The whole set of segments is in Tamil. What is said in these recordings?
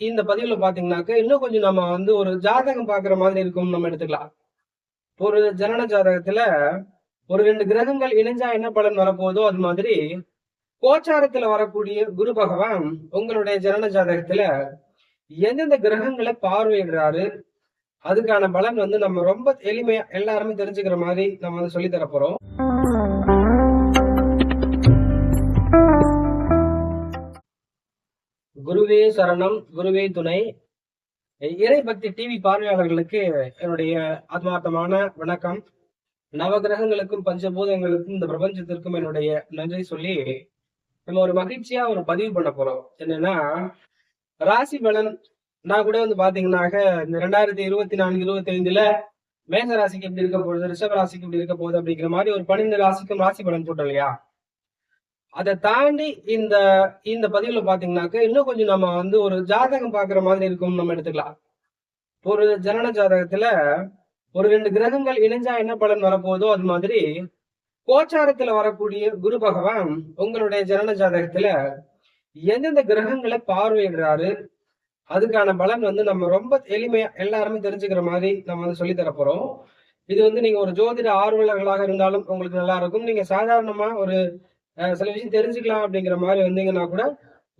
இந்த பதிவுல பாத்தீங்கன்னாக்க இன்னும் கொஞ்சம் நம்ம வந்து ஒரு ஜாதகம் பாக்குற மாதிரி இருக்கும் நம்ம எடுத்துக்கலாம். ஒரு ஜனன ஜாதகத்துல ஒரு ரெண்டு கிரகங்கள் இணைஞ்சா என்ன பலன் வரப்போதோ அது மாதிரி கோச்சாரத்துல வரக்கூடிய குரு பகவான் உங்களுடைய ஜனன ஜாதகத்துல எந்தெந்த கிரகங்களை பார்வையிடுறாரு அதுக்கான பலன் வந்து நம்ம ரொம்ப எளிமையா எல்லாருமே தெரிஞ்சுக்கிற மாதிரி நம்ம வந்து சொல்லி தரப்போறோம் குருவே சரணம் குருவே துணை. இறை பக்தி டிவி பார்வையாளர்களுக்கு என்னுடைய ஆத்மார்த்தமான வணக்கம். நவகிரகங்களுக்கும் பஞ்சபூதங்களுக்கும் இந்த பிரபஞ்சத்திற்கும் என்னுடைய நன்றி சொல்லி நம்ம ஒரு மகிழ்ச்சியா ஒரு பதிவு பண்ண போறோம். என்னன்னா ராசி பலன் நான் கூட வந்து பாத்தீங்கன்னாக்க இந்த ரெண்டாயிரத்தி இருபத்தி நான்கு இருபத்தி ஐந்துல மேச ராசிக்கு எப்படி இருக்க போகுது ரிஷப ராசிக்கு எப்படி இருக்க போகுது அப்படிங்கிற மாதிரி ஒரு பன்னெண்டு ராசிக்கும் ராசி பலன் போட்டோம் இல்லையா? அதை தாண்டி இந்த இந்த பதிவுல பாத்தீங்கன்னாக்க இன்னும் கொஞ்சம் நம்ம வந்து ஒரு ஜாதகம் பாக்குற மாதிரி இருக்கும் நம்ம எடுத்துக்கலாம். ஒரு ஜனன ஜாதகத்துல ஒரு ரெண்டு கிரகங்கள் இணைஞ்சா என்ன பலன் வரப்போதோ அது மாதிரி கோச்சாரத்துல வரக்கூடிய குரு பகவான் உங்களுடைய ஜனன ஜாதகத்துல எந்தெந்த கிரகங்களை பார்வையிடுறாரு அதுக்கான பலன் வந்து நம்ம ரொம்ப எளிமையா எல்லாருமே தெரிஞ்சுக்கிற மாதிரி நம்ம வந்து சொல்லி தரப்போறோம் இது வந்து நீங்க ஒரு ஜோதிட ஆர்வலர்களாக இருந்தாலும் உங்களுக்கு நல்லா இருக்கும். நீங்க சாதாரணமா ஒரு சில விஷயம் தெரிஞ்சுக்கலாம் அப்படிங்கிற மாதிரி வந்தீங்கன்னா கூட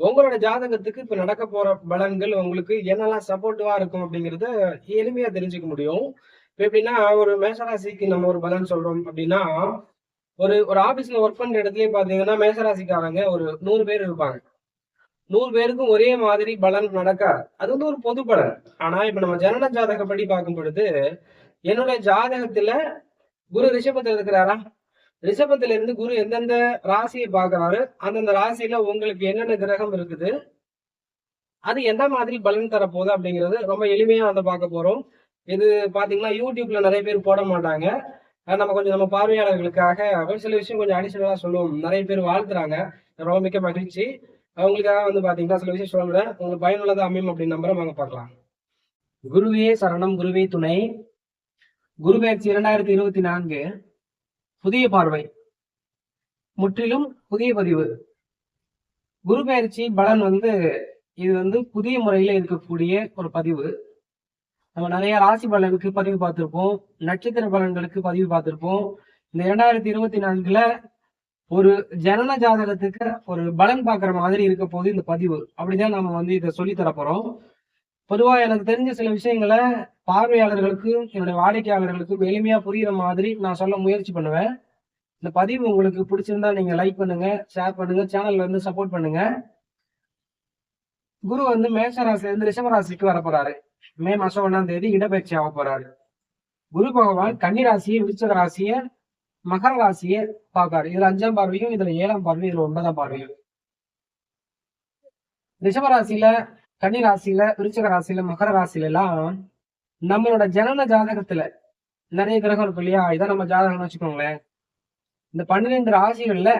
உங்களோட ஜாதகத்துக்கு இப்ப நடக்க போற பலன்கள் உங்களுக்கு என்னெல்லாம் சப்போர்ட்டிவா இருக்கும் அப்படிங்கறத எளிமையா தெரிஞ்சுக்க முடியும். இப்ப எப்படின்னா ஒரு மேஷராசிக்கு நம்ம ஒரு பலன் சொல்றோம் அப்படின்னா ஒரு ஒரு ஆபீஸ்ல ஒர்க் பண்ற இடத்துலயே பாத்தீங்கன்னா மேசராசிக்காரங்க ஒரு நூறு பேர் இருப்பாங்க. நூறு பேருக்கும் ஒரே மாதிரி பலன் நடக்காது. அது வந்து ஒரு பொது பலன். ஆனா இப்ப நம்ம ஜனன ஜாதகப்படி பார்க்கும் பொழுது என்னுடைய ஜாதகத்துல குரு ரிஷபத்தில் இருக்கிறாரா? ரிஷபத்துல இருந்து குரு எந்தெந்த ராசியை பாக்குறாரு அந்தந்த ராசியில உங்களுக்கு என்னென்ன கிரகம் இருக்குது அது எந்த மாதிரி பலன் தரப்போகுது அப்படிங்கிறது ரொம்ப எளிமையா வந்து பார்க்க போறோம். இது பாத்தீங்கன்னா யூடியூப்ல நிறைய பேர் போட மாட்டாங்க. நம்ம கொஞ்சம் நம்ம பார்வையாளர்களுக்காக ஒரு சில விஷயம் கொஞ்சம் அடிஷனலா சொல்லுவோம். நிறைய பேர் வாழ்த்துறாங்க. ரொம்ப மிக்க மகிழ்ச்சி. அவங்களுக்காக வந்து பாத்தீங்கன்னா சில விஷயம் சொல்றேன். உங்களுக்கு பயனுள்ளதா அமையும் அப்படின்னு நம்புற வாங்க பார்க்கலாம். குருவே சரணம் குருவே துணை. குரு பயிற்சி இரண்டாயிரத்தி இருபத்தி நான்கு. புதிய பார்வை. முற்றிலும் புதிய பதிவு. குரு பயிற்சி பலன் வந்து இது வந்து புதிய முறையில இருக்கக்கூடிய ஒரு பதிவு. நம்ம நிறைய ராசி பலனுக்கு பதிவு பார்த்திருப்போம். நட்சத்திர பலன்களுக்கு பதிவு பார்த்திருப்போம். இந்த இரண்டாயிரத்தி இருபத்தி நான்குல ஒரு ஜனன ஜாதகத்துக்கு ஒரு பலன் பாக்குற மாதிரி இருக்க போது இந்த பதிவு. அப்படிதான் நம்ம வந்து இதை சொல்லி தரப்போறோம் பொதுவாக பொதுவா எனக்கு தெரிஞ்ச சில விஷயங்களை பார்வையாளர்களுக்கும் என்னுடைய வாடிக்கையாளர்களுக்கும் எளிமையாக புரிகிற மாதிரி நான் சொல்ல முயற்சி பண்ணுவேன். இந்த பதிவு உங்களுக்கு பிடிச்சிருந்தா நீங்க லைக் பண்ணுங்க ஷேர் பண்ணுங்க சேனல்ல வந்து சப்போர்ட் பண்ணுங்க. குரு வந்து மேஷராசில இருந்து ரிஷபராசிக்கு வர போறாரு. மே மாசம் ஒண்ணாம் தேதி இடப்பயிற்சி ஆக போறாரு. குரு பகவான் கன்னி ராசியை விருச்சக ராசியை மகர ராசியை பார்ப்பாரு. இதுல அஞ்சாம் பார்வையும் இதுல ஏழாம் பார்வையும் இதுல ஒன்பதாம் பார்வையும். ரிஷபராசியில கன்னி ராசியில விருச்சக ராசியில மகர ராசியில எல்லாம் நம்மளோட ஜனன ஜாதகத்துல நிறைய கிரகம் இருக்கு இல்லையா? இதான் நம்ம ஜாதகம்னு வச்சுக்கோங்களேன். இந்த பன்னிரெண்டு ராசிகள்ல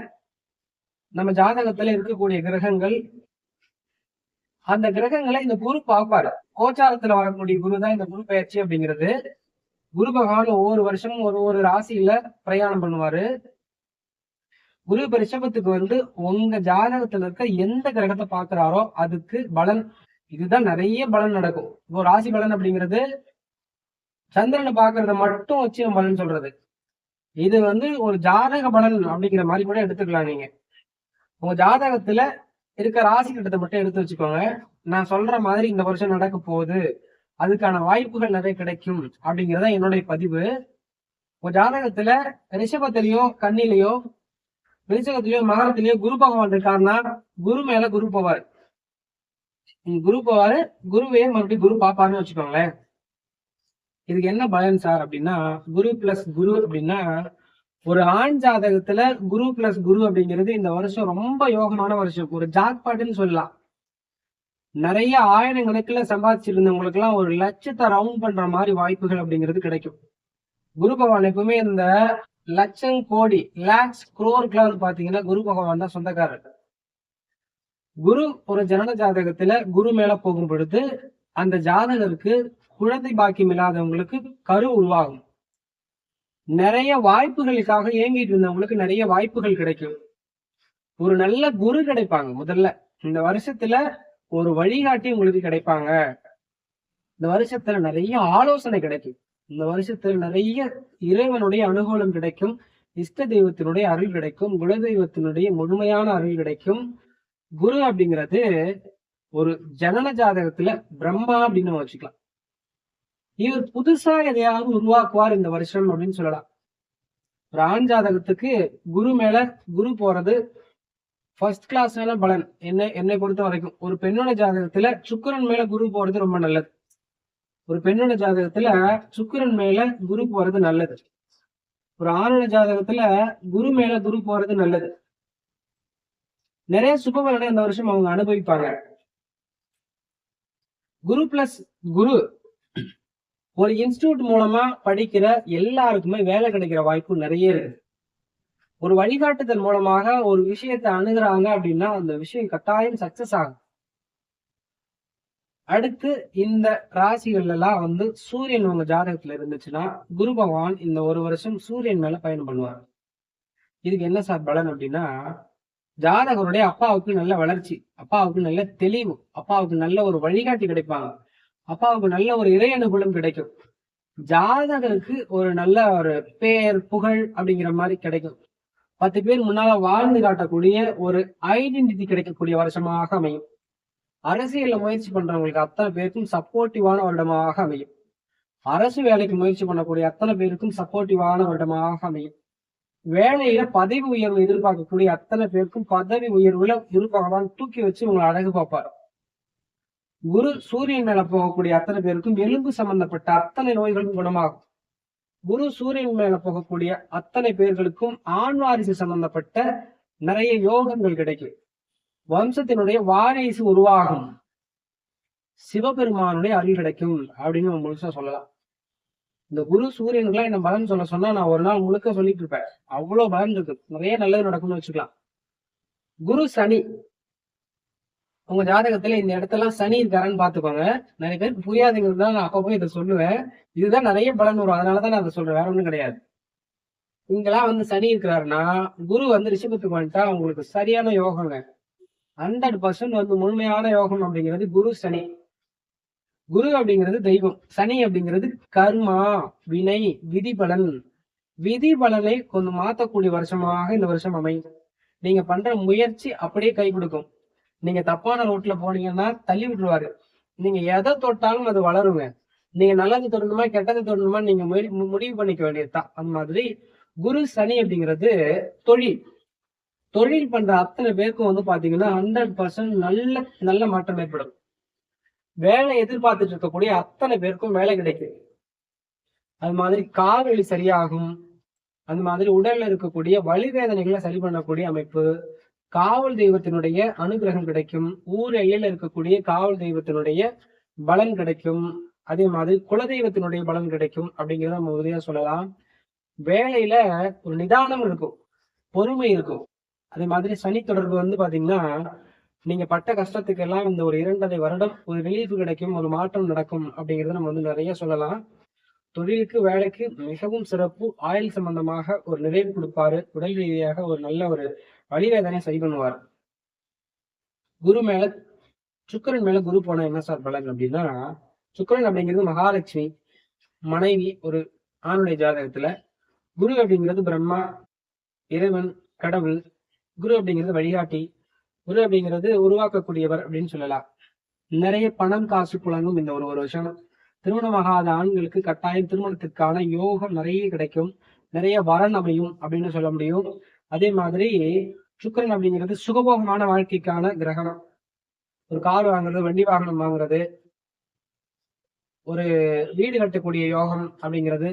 நம்ம ஜாதகத்துல இருக்கக்கூடிய கிரகங்கள் அந்த கிரகங்களை இந்த குரு பார்ப்பாரு. கோச்சாரத்துல வரக்கூடிய குரு தான் இந்த குரு பயிற்சி அப்படிங்கிறது. குரு பகவான் ஒவ்வொரு வருஷமும் ஒரு ஒரு ராசியில பிரயாணம் பண்ணுவாரு. குரு இப்ப ரிஷபத்துக்கு வந்து உங்க ஜாதகத்துல இருக்க எந்த கிரகத்தை பாக்குறாரோ அதுக்கு பலன் இதுதான் நிறைய பலன் நடக்கும். இப்போ ராசி பலன் அப்படிங்கிறது சந்திரனை பாக்குறத மட்டும் வச்சு பலன் சொல்றது. இது வந்து ஒரு ஜாதக பலன் அப்படிங்கிற மாதிரி கூட எடுத்துக்கலாம் நீங்க. உங்க ஜாதகத்துல இருக்க ராசி கட்டத்தை மட்டும் எடுத்து வச்சுக்கோங்க. நான் சொல்ற மாதிரி இந்த வருஷம் நடக்க போகுது. அதுக்கான வாய்ப்புகள் நிறைய கிடைக்கும் அப்படிங்கிறத என்னுடைய பதிவு. உங்க ஜாதகத்துல ரிஷபத்திலயோ கண்ணிலையோ விருச்சகத்திலயோ மகரத்திலயோ குரு பகவான் இருக்காருன்னா குரு மேல குரு போவார். உம் குரு போவாரு குருவே மறுபடியும் குரு பாப்பாருன்னு வச்சுக்கோங்களேன். இதுக்கு என்ன பலன் சார் அப்படின்னா குரு பிளஸ் குரு அப்படின்னா ஒரு ஆண் ஜாதகத்துல குரு பிளஸ் குரு அப்படிங்கிறது இந்த வருஷம் ரொம்ப யோகமான வருஷம். ஒரு ஜாக்பாட்டுன்னு சொல்லலாம். நிறைய ஆயிரம் கணக்குல சம்பாதிச்சிருந்தவங்களுக்கு எல்லாம் ஒரு லட்சத்தை ரவுண்ட் பண்ற மாதிரி வாய்ப்புகள் அப்படிங்கிறது கிடைக்கும். குரு பகவான் எப்பவுமே இந்த லட்சம் கோடி லேக்ஸ் குரோருக்குலாம் வந்து பாத்தீங்கன்னா குரு பகவான் தான் சொந்தக்காரர். குரு ஒரு ஜனன ஜாதகத்துல குரு மேல போகும் பொழுது அந்த ஜாதகருக்கு குழந்தை பாக்கியம் இல்லாதவங்களுக்கு கரு உருவாகும். நிறைய வாய்ப்புகளுக்காக ஏங்கிட்டு இருந்தவங்களுக்கு நிறைய வாய்ப்புகள் கிடைக்கும். ஒரு நல்ல குரு கிடைப்பாங்க முதல்ல. இந்த வருஷத்துல ஒரு வழிகாட்டி உங்களுக்கு கிடைப்பாங்க. இந்த வருஷத்துல நிறைய ஆலோசனை கிடைக்கும். இந்த வருஷத்துல நிறைய இறைவனுடைய அனுகூலம் கிடைக்கும். இஷ்ட தெய்வத்தினுடைய அருள் கிடைக்கும். குலதெய்வத்தினுடைய முழுமையான அருள் கிடைக்கும். குரு அப்படிங்கிறது ஒரு ஜனன ஜாதகத்துல பிரம்மா அப்படின்னு நம்ம வச்சுக்கலாம். இவர் புதுசா எதையாவது உருவாக்குவார் இந்த வருஷம் அப்படின்னு சொல்லலாம். ஒரு ஆண் ஜாதகத்துக்கு குரு மேல குரு போறது ஃபர்ஸ்ட் கிளாஸான பலன். என்ன என்னை பொறுத்த வரைக்கும் ஒரு பெண்ணோட ஜாதகத்துல சுக்கிரன் மேல குரு போறது ரொம்ப நல்லது. ஒரு பெண்ணோட ஜாதகத்துல சுக்கரன் மேல குரு போறது நல்லது. ஒரு ஆணோட ஜாதகத்துல குரு மேல குரு போறது நல்லது. நிறைய சுபபலனை இந்த வருஷம் அவங்க அனுபவிப்பாங்க. குரு பிளஸ் குரு ஒரு இன்ஸ்டியூட் மூலமா படிக்கிற எல்லாருக்குமே வேலை கிடைக்கிற வாய்ப்பு நிறைய இருக்கு. ஒரு வழிகாட்டுதல் மூலமாக ஒரு விஷயத்தை அணுகிறாங்க அப்படின்னா அந்த விஷயம் கட்டாயம் சக்சஸ் ஆகும். அடுத்து இந்த ராசிகள் எல்லாம் வந்து சூரியன் உங்க ஜாதகத்துல இருந்துச்சுன்னா குரு பகவான் இந்த ஒரு வருஷம் சூரியன் மேல பயணம் பண்ணுவார். இதுக்கு என்ன சார் பலன் அப்படின்னா ஜாதகருடைய அப்பாவுக்கு நல்ல வளர்ச்சி அப்பாவுக்கு நல்ல தெளிவு அப்பாவுக்கு நல்ல ஒரு வழிகாட்டி கிடைப்பாங்க. அப்பாவுக்கு நல்ல ஒரு இறை அனுகூலம் கிடைக்கும். ஜாதகருக்கு ஒரு நல்ல ஒரு பேர் புகழ் அப்படிங்கிற மாதிரி கிடைக்கும். பத்து பேர் முன்னால வாழ்ந்து காட்டக்கூடிய ஒரு ஐடென்டிட்டி கிடைக்கக்கூடிய வருஷமாக அமையும். அரசியல்ல முயற்சி பண்றவங்களுக்கு அத்தனை பேருக்கும் சப்போர்ட்டிவான வருடமாக அமையும். அரசு வேலைக்கு முயற்சி பண்ணக்கூடிய அத்தனை பேருக்கும் சப்போர்ட்டிவான வருடமாக அமையும். வேலையில பதவி உயர்வு எதிர்பார்க்கக்கூடிய அத்தனை பேருக்கும் பதவி உயர்வுல குரு தூக்கி வச்சு உங்களை அழகு பார்ப்பாரு. குரு சூரியன் மேல போகக்கூடிய அத்தனை பேருக்கும் எலும்பு சம்பந்தப்பட்ட அத்தனை நோய்களும் குணமாகும். குரு சூரியன் மேல போகக்கூடிய அத்தனை பேர்களுக்கும் ஆண் வாரிசு சம்பந்தப்பட்ட நிறைய யோகங்கள் கிடைக்கும். வம்சத்தினுடைய வாரிசு உருவாகும். சிவபெருமானுடைய அருள் கிடைக்கும் அப்படின்னு முழுசா சொல்லலாம். இந்த குரு சூரியனுக்குலாம் என்ன பலன் சொல்ல சொன்னா நான் ஒரு நாள் முழுக்க சொல்லிட்டு இருப்பேன். அவ்வளவு பலன் இருக்கு. நிறைய நல்லது நடக்கும்னு வச்சுக்கலாம். குரு சனி. உங்க ஜாதகத்துல இந்த இடத்தெல்லாம் சனி இருக்காரன்னு பாத்துக்கோங்க நிறைய பேருக்கு புரியாதுங்கிறது தான் நான் அப்பப்போ இதை சொல்லுவேன். இதுதான் நிறைய பலன் வரும். அதனாலதான் நான் அதை சொல்றேன். வேற ஒண்ணும் கிடையாது. இங்கெல்லாம் வந்து சனி இருக்கிறாருன்னா குரு வந்து ரிஷபத்துக்கு வந்துட்டா உங்களுக்கு சரியான யோகங்க. ஹண்ட்ரட் பர்சன்ட் வந்து முழுமையான யோகம் அப்படிங்கிறது குரு சனி. குரு அப்படிங்கிறது தெய்வம் சனி அப்படிங்கிறது கர்மா வினை விதி பலன் விதி பலனை கொஞ்சம் மாத்தக்கூடிய வருஷமாக இந்த வருஷம் அமையும். நீங்க பண்ற முயற்சி அப்படியே கை கொடுக்கும். நீங்க தப்பான ரோட்ல போனீங்கன்னா தள்ளி விட்டுருவாரு. நீங்க எதை தொட்டாலும் அது வளருங்க. நீங்க நல்லது தொடணுமா கெட்டது தொடணுமா நீங்க முடி- முடிவு பண்ணிக்க வேண்டியதுதான். அந்த மாதிரி குரு சனி அப்படிங்கிறது தொழில். தொழில் பண்ற அத்தனை பேருக்கும் வந்து பாத்தீங்கன்னா ஹண்ட்ரட் பர்சன்ட் நல்ல நல்ல மாற்றம் ஏற்படும். வேலை எதிர்பார்த்துட்டு இருக்கக்கூடிய அத்தனை பேருக்கும் வேலை கிடைக்குது. அது மாதிரி கால் வலி சரியாகும். அந்த மாதிரி உடல்ல இருக்கக்கூடிய வழிவேதனைகளை சரி பண்ணக்கூடிய அமைப்பு காவல் தெய்வத்தினுடைய அனுகிரகம் கிடைக்கும். ஊர் எல்லையில இருக்கக்கூடிய காவல் தெய்வத்தினுடைய பலன் கிடைக்கும். அதே மாதிரி குலதெய்வத்தினுடைய பலன் கிடைக்கும் அப்படிங்கிறத நம்ம உறுதியா சொல்லலாம். வேலையில ஒரு நிதானம் இருக்கும் பொறுமை இருக்கும். அதே மாதிரி சனி தொடர்பு வந்து பாத்தீங்கன்னா நீங்க பட்ட கஷ்டத்துக்கு எல்லாம் இந்த ஒரு இரண்டரை வருடம் ஒரு ரிலீஃப் கிடைக்கும் ஒரு மாற்றம் நடக்கும் அப்படிங்கறத நம்ம வந்து நிறைய சொல்லலாம். தொழிலுக்கு வேலைக்கு மிகவும் சிறப்பு. ஆயுள் சம்பந்தமாக ஒரு நிறைவு கொடுப்பாரு. உடல் ரீதியாக ஒரு நல்ல ஒரு வழிவேதனை சரி பண்ணுவார். குரு மேல சுக்கிரன் மேல குரு போனா என்ன சார் பலன் அப்படின்னா சுக்கிரன் அப்படிங்கிறது மகாலட்சுமி மனைவி ஒரு ஆணுடைய ஜாதகத்துல. குரு அப்படிங்கிறது பிரம்மா இறைவன் கடவுள். குரு அப்படிங்கிறது வழிகாட்டி குரு அப்படிங்கிறது உருவாக்கக்கூடியவர் அப்படின்னு சொல்லலாம். நிறைய பணம் காசு புலங்கும் இந்த ஒரு ஒரு விஷயம் திருமணமாகாத ஆண்களுக்கு கட்டாயம் திருமணத்திற்கான யோகம் நிறைய கிடைக்கும். நிறைய வரன் அமையும் அப்படின்னு சொல்ல முடியும். அதே மாதிரி சுக்கரன் அப்படிங்கிறது சுகபோகமான வாழ்க்கைக்கான கிரகணம் ஒரு கார் வாங்குறது வண்டி வாகனம் வாங்குறது ஒரு வீடு கட்டக்கூடிய யோகம் அப்படிங்கிறது.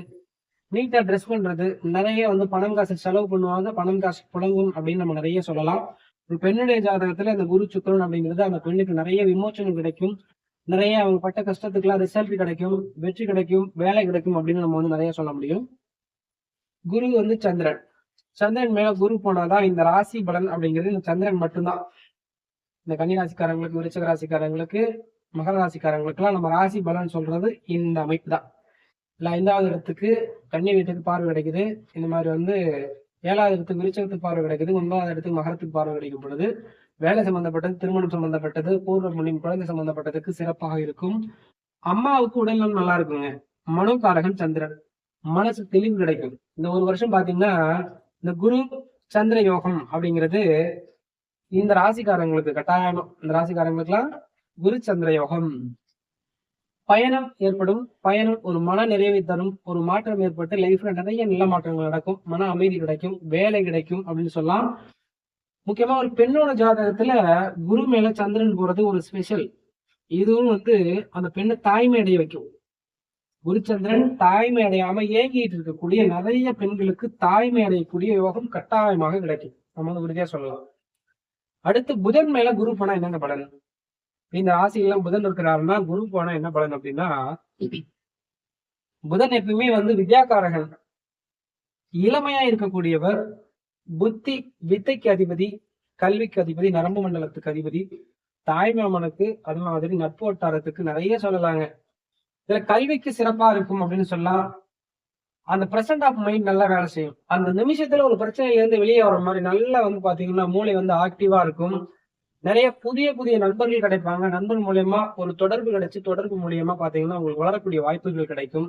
நீட்டா ட்ரெஸ் பண்றது. நிறைய வந்து பணம் காசு செலவு பண்ணுவாங்க. பணம் காசு புழங்கும் அப்படின்னு நம்ம நிறைய சொல்லலாம். ஒரு பெண்ணுடைய ஜாதகத்துல அந்த குரு சுக்கரன் அப்படிங்கிறது அந்த பெண்ணுக்கு நிறைய விமோச்சனம் கிடைக்கும். நிறைய அவங்க பட்ட கஷ்டத்துக்குலாம் ரிசல்ட் கிடைக்கும் வெற்றி கிடைக்கும் வேலை கிடைக்கும் அப்படின்னு நம்ம வந்து நிறைய சொல்ல முடியும். குரு வந்து சந்திரன். சந்திரன் மேல குரு போனாதான் இந்த ராசி பலன் அப்படிங்கிறது இந்த சந்திரன் மட்டும்தான். இந்த கன்னி ராசிக்காரங்களுக்கு விருச்சக ராசிக்காரங்களுக்கு மகர ராசிக்காரங்களுக்குலாம் நம்ம ராசி பலன் சொல்றது இந்த அமைப்பு தான். இல்ல ஐந்தாவது இடத்துக்கு கன்னி வீட்டுக்கு பார்வை கிடைக்குது. இந்த மாதிரி வந்து ஏழாவது இடத்துக்கு விருச்சகத்துக்கு பார்வை கிடைக்குது ஒன்பதாவது இடத்துக்கு மகரத்துக்கு பார்வை கிடைக்கும் பொழுது வேலை சம்பந்தப்பட்டது திருமணம் சம்பந்தப்பட்டது பூர்வ புண்ணியம் குழந்தை சம்பந்தப்பட்டதுக்கு சிறப்பாக இருக்கும். அம்மாவுக்கு உடல்நலம் நல்லா இருக்குங்க. மனோகாரகன் சந்திரன். மனசு தெளிவு கிடைக்கும். இந்த ஒரு வருஷம் பாத்தீங்கன்னா இந்த குரு சந்திர யோகம் அப்படிங்கிறது இந்த ராசிக்காரங்களுக்கு கட்டாயம். இந்த ராசிக்காரங்களுக்குலாம் குரு சந்திர யோகம். பயணம் ஏற்படும் பயணம் ஒரு மன நிறைவை தரும் ஒரு மாற்றம் ஏற்பட்டு லைஃப்ல நிறைய நல்ல மாற்றங்கள் நடக்கும் மன அமைதி கிடைக்கும் வேலை கிடைக்கும் அப்படின்னு சொல்லலாம். முக்கியமா ஒரு பெண்ணோட ஜாதகத்துல குரு மேல சந்திரன் போறது ஒரு ஸ்பெஷல் இதுவும் வந்து அந்த பெண்ணை தாய்மை அடைய வைக்கும். குருச்சந்திரன் தாய்மை அடையாம ஏங்கிட்டு இருக்கக்கூடிய நிறைய பெண்களுக்கு தாய்மை அடையக்கூடிய யோகம் கட்டாயமாக கிடைக்கும். நம்ம வந்து உறுதியா சொல்லலாம். அடுத்து புதன் மேல குரு பணம் என்னங்க பலன்? இந்த ராசியெல்லாம் புதன் இருக்கிறாருன்னா குரு போனா என்ன பலன் அப்படின்னா புதன் எப்பயுமே வந்து வித்யாகாரகன் இளமையா இருக்கக்கூடியவர் புத்தி வித்தைக்கு அதிபதி கல்விக்கு அதிபதி நரம்பு மண்டலத்துக்கு அதிபதி தாய்மாமனுக்கு அது மாதிரி நட்பு வட்டாரத்துக்கு நிறைய சொல்லலாங்க. இதுல கல்விக்கு சிறப்பா இருக்கும் அப்படின்னு சொல்லலாம் அந்த பிரசன்ட் ஆஃப் மைண்ட் நல்லா வேலை செய்யும். அந்த நிமிஷத்துல ஒரு பிரச்சனையில இருந்து வெளியே வர மாதிரி நல்லா வந்து பாத்தீங்கன்னா மூளை வந்து ஆக்டிவா இருக்கும். நிறைய புதிய புதிய நண்பர்கள் கிடைப்பாங்க. நண்பர் மூலியமா ஒரு தொடர்பு கிடைச்சு தொடர்பு மூலியமா பாத்தீங்கன்னா உங்களுக்கு வளரக்கூடிய வாய்ப்புகள் கிடைக்கும்.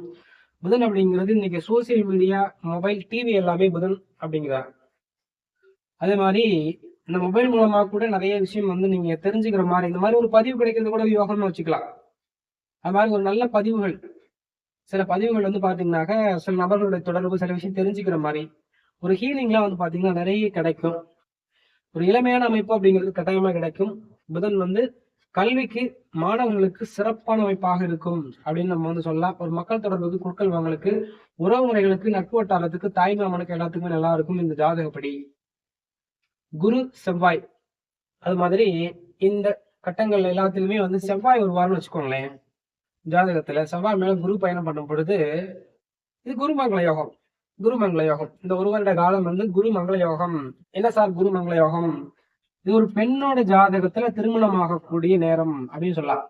புதன் அப்படிங்கிறது இன்னைக்கு சோசியல் மீடியா மொபைல் டிவி எல்லாமே புதன் அப்படிங்கிறார். அதே மாதிரி இந்த மொபைல் மூலமா கூட நிறைய விஷயம் வந்து நீங்க தெரிஞ்சுக்கிற மாதிரி இந்த மாதிரி ஒரு பதிவு கிடைக்கிறது கூட யோகம்னு வச்சுக்கலாம். அது மாதிரி ஒரு நல்ல பதிவுகள். சில பதிவுகள் வந்து பாத்தீங்கன்னாக்க சில நபர்களுடைய தொடர்பு சில விஷயம் தெரிஞ்சுக்கிற மாதிரி. ஒரு ஹீலிங்லாம் வந்து பாத்தீங்கன்னா நிறைய கிடைக்கும். ஒரு இளமையான அமைப்பு அப்படிங்கிறது கட்டாயமா கிடைக்கும். புதன் வந்து கல்விக்கு மாணவர்களுக்கு சிறப்பான அமைப்பாக இருக்கும் அப்படின்னு நம்ம வந்து சொல்லலாம். ஒரு மக்கள் தொடர்புக்கு குழுக்கள் வாங்கலுக்கு உறவு முறைகளுக்கு நட்பு வட்டாரத்துக்கு தாய் மாமனுக்கு எல்லாத்துக்குமே நல்லா இருக்கும் இந்த ஜாதகப்படி. குரு செவ்வாய். அது மாதிரி இந்த கட்டங்கள் எல்லாத்துலயுமே வந்து செவ்வாய் ஒரு வாரம்னு வச்சுக்கோங்களேன். ஜாதகத்துல செவ்வாய் மேல குரு பயணம் பண்ணும் பொழுது இது குருமங்கள யோகம். குருமங்கள யோகம் இந்த ஒரு வருட காலம் வந்து குருமங்கள யோகம் என்ன சார் குருமங்கள யோகம் இது ஒரு பெண்ணோட ஜாதகத்துல திருமணம் ஆகக்கூடிய நேரம் அப்படின்னு சொல்லலாம்.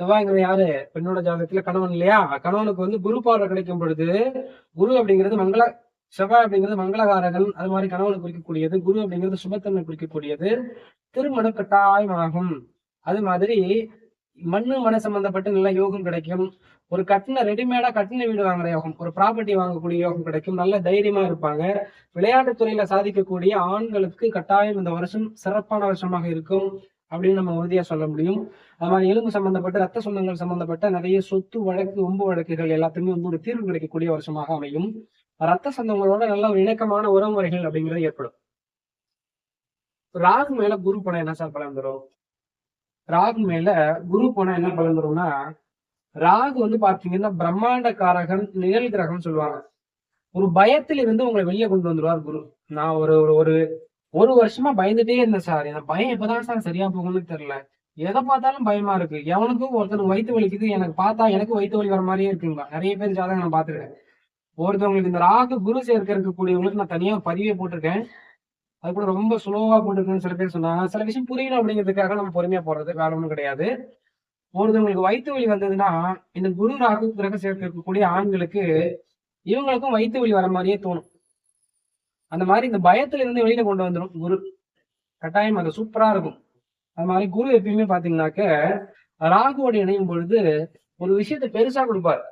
செவ்வாய்ங்கிறது யாரு? பெண்ணோட ஜாதகத்துல கணவன் இல்லையா? கணவனுக்கு வந்து குரு பார்வை கிடைக்கும் பொழுது குரு அப்படிங்கிறது மங்கள செவ்வாய் அப்படிங்கிறது மங்களகாரகன். அது மாதிரி கணவனை குறிக்கக்கூடியது குரு அப்படிங்கிறது சுபத்தன்மை குறிக்கக்கூடியது. திருமணம் கட்டாயமாகும். அது மாதிரி மண்ணு மன சம்பந்தப்பட்ட நல்ல யோகம் கிடைக்கும். ஒரு கட்டின ரெடிமேடா கட்டின வீடு வாங்குற யோகம் ஒரு ப்ராப்பர்ட்டி வாங்கக்கூடிய யோகம் கிடைக்கும். நல்ல தைரியமா இருப்பாங்க. விளையாட்டு துறையில சாதிக்கக்கூடிய ஆண்களுக்கு கட்டாயம் இந்த வருஷம் சிறப்பான வருஷமாக இருக்கும் அப்படின்னு நம்ம உறுதியா சொல்ல முடியும். அது மாதிரி எலும்பு சம்பந்தப்பட்ட ரத்த சொந்தங்கள் சம்பந்தப்பட்ட நிறைய சொத்து வழக்கு ஒம்பு வழக்குகள் எல்லாத்துக்குமே வந்து ஒரு தீர்வு கிடைக்கக்கூடிய வருஷமாக அமையும். ரத்த சொந்தங்களோட நல்ல ஒரு இணக்கமான உறவுமுறைகள் அப்படிங்கிறது ஏற்படும். ராகு மேல குரு படம் என்ன சார் பலன் தரும்? ராகு மேல குரு போனா என்ன பலன் வரும்னா ராகு வந்து பாத்தீங்கன்னா பிரம்மாண்ட காரகன் நிழல் கிரகம் சொல்லுவாங்க. ஒரு பயத்துல இருந்து உங்களை வெளியே கொண்டு வந்துருவார் குரு. நான் ஒரு ஒரு ஒரு ஒரு வருஷமா பயந்துட்டே இருந்தேன் சார். இந்த பயம் எப்பதான் சார் சரியா போகும்னு தெரியல. எதை பார்த்தாலும் பயமா இருக்கு. எவனுக்கும் ஒருத்தனுக்கு வயிற்று வலிக்குது எனக்கு பார்த்தா எனக்கு வயிற்று வலி வர மாதிரியே இருக்குங்களா நிறைய பேர் ஜாதகம் நான் பாத்துருக்கேன் ஒருத்தவங்களுக்கு இந்த ராகு குரு சேர்க்க இருக்கக்கூடியவங்களுக்கு நான் தனியா பதிவே போட்டிருக்கேன். அது கூட ரொம்ப ஸ்லோவா போட்டுருக்குன்னு சில பேர் சொன்னாங்க. சில விஷயம் புரியணும் அப்படிங்கிறதுக்காக நம்ம பொறுமையா போடுறது வேற ஒன்றும் கிடையாது. ஒருத்தவங்களுக்கு வயிற்று வலி வந்ததுன்னா இந்த குரு ராகு கிரக சேர்க்க இருக்கக்கூடிய ஆண்களுக்கு இவங்களுக்கும் வயிற்று வலி வர மாதிரியே தோணும். அந்த மாதிரி இந்த பயத்துல இருந்து வெளியில கொண்டு வந்துடும் குரு. கட்டாயம் அது சூப்பரா இருக்கும். அது மாதிரி குரு எப்பயுமே பாத்தீங்கன்னாக்க ராகுவோட இணையும் பொழுது ஒரு விஷயத்த பெருசா கொடுப்பாரு.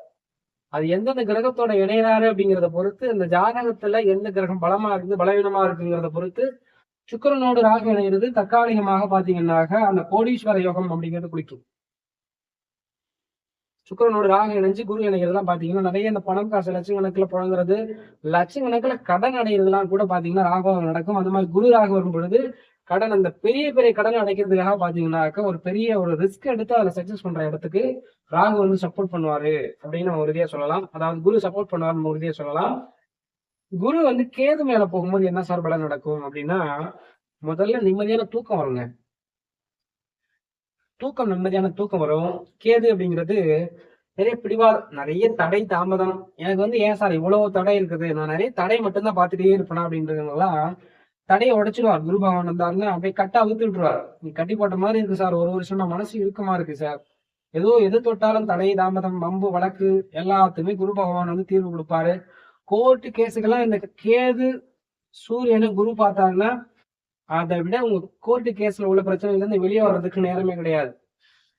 அது எந்தெந்த கிரகத்தோட இணையிறாரு அப்படிங்கிறத பொறுத்து இந்த ஜாதகத்துல எந்த கிரகம் பலமா இருக்குது பலவீனமா இருக்குங்கிறத பொறுத்து சுக்கரனோடு ராகு இணைகிறது தற்காலிகமாக பாத்தீங்கன்னாக்க அந்த கோடீஸ்வர யோகம் அப்படிங்கிறது குளிக்கும் சுக்கிரனோட ராகு இணைஞ்சு குரு இணைகிறதுலாம் பாத்தீங்கன்னா நிறைய இந்த பணம் காசு லட்சக்கணக்கில் புழங்குறது லட்சக்கணக்கில் கடன் அடைகிறதுலாம் கூட பாத்தீங்கன்னா ராகுவாக நடக்கும். அது மாதிரி குரு ராகு வரும் பொழுது கடன் அந்த பெரிய பெரிய கடனை அடைக்கிறதுக்காக பாத்தீங்கன்னாக்க ஒரு பெரிய ஒரு ரிஸ்க் எடுத்து அதுல சக்சஸ் பண்ற இடத்துக்கு ராகு வந்து சப்போர்ட் பண்ணுவாரு அப்படின்னு நம்ம உறுதியா சொல்லலாம். அதாவது குரு சப்போர்ட் பண்ணுவார் நம்ம உறுதியா சொல்லலாம். குரு வந்து கேது மேல போகும்போது என்ன சார் பலன் நடக்கும் அப்படின்னா முதல்ல நிம்மதியான தூக்கம் வருங்க. தூக்கம் நிம்மதியான தூக்கம் வரும். கேது அப்படிங்கிறது நிறைய பிடிவாதம் நிறைய தடை தாமதம். எனக்கு வந்து ஏன் சார் இவ்வளவு தடை இருக்குது? நான் நிறைய தடை மட்டும்தான் பார்த்துட்டே இருப்பேனா? அப்படின்றதுலாம் தடையை உடைச்சிடுவார் குரு பகவான் வந்தாருன்னா அப்படியே கட்டா அவுத்து விட்டுருவார் நீ கட்டி போட்ட மாதிரி இருக்கு சார். ஒரு வருஷமா மனசு இறுக்கமா இருக்கு சார். ஏதோ எது தொட்டாலும் தடை தாமதம் வம்பு வழக்கு எல்லாத்துக்குமே குரு பகவான் வந்து தீர்வு கொடுப்பாரு. கோர்ட்டு கேஸுக்கெல்லாம் இந்த கேது சூரியனை குரு பார்த்தாருன்னா அதை விட உங்க கோர்ட்டு கேஸ்ல உள்ள பிரச்சனைல இருந்து வெளியே வர்றதுக்கு நேரமே கிடையாது.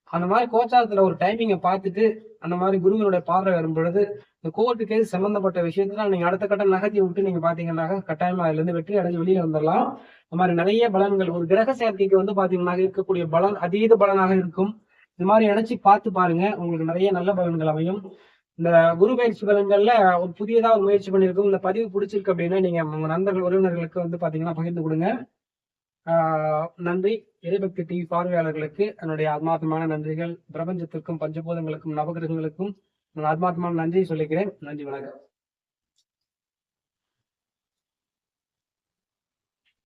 அந்த மாதிரி கோச்சாரத்துல ஒரு டைமிங்கை பார்த்துட்டு அந்த மாதிரி குருவினுடைய பார்வை வரும் பொழுது இந்த கோர்ட்டு கேஸ் சம்பந்தப்பட்ட விஷயத்துல நீங்க அடுத்த கட்ட நகர்த்தி விட்டு நீங்க பாத்தீங்கன்னாக்க கட்டாயமா அதுல இருந்து வெற்றி அடைஞ்சு வெளியில வந்துடலாம் இந்த மாதிரி நிறைய பலன்கள் ஒரு கிரக சேர்க்கைக்கு வந்து பாத்தீங்கன்னா இருக்கக்கூடிய பலன் அதீத பலனாக இருக்கும். இது மாதிரி நினைச்சு பார்த்து பாருங்க. உங்களுக்கு நிறைய நல்ல பலன்கள் அமையும். இந்த குரு பயிற்சி பலன்கள்ல ஒரு புதியதா ஒரு முயற்சி பண்ணிருக்கும். இந்த பதிவு பிடிச்சிருக்கு அப்படின்னா நீங்க உங்க நண்பர்கள் உறவினர்களுக்கு வந்து பாத்தீங்கன்னா பகிர்ந்து கொடுங்க. நன்றி. இறைபக்தி டிவி பார்வையாளர்களுக்கு என்னுடைய ஆத்மார்த்தமான நன்றிகள். பிரபஞ்சத்திற்கும் பஞ்சபூதங்களுக்கும் நவகிரகங்களுக்கும் நான் ஆத்மாத்மா நன்றி சொல்லிக்கிறேன். நன்றி வணக்கம்.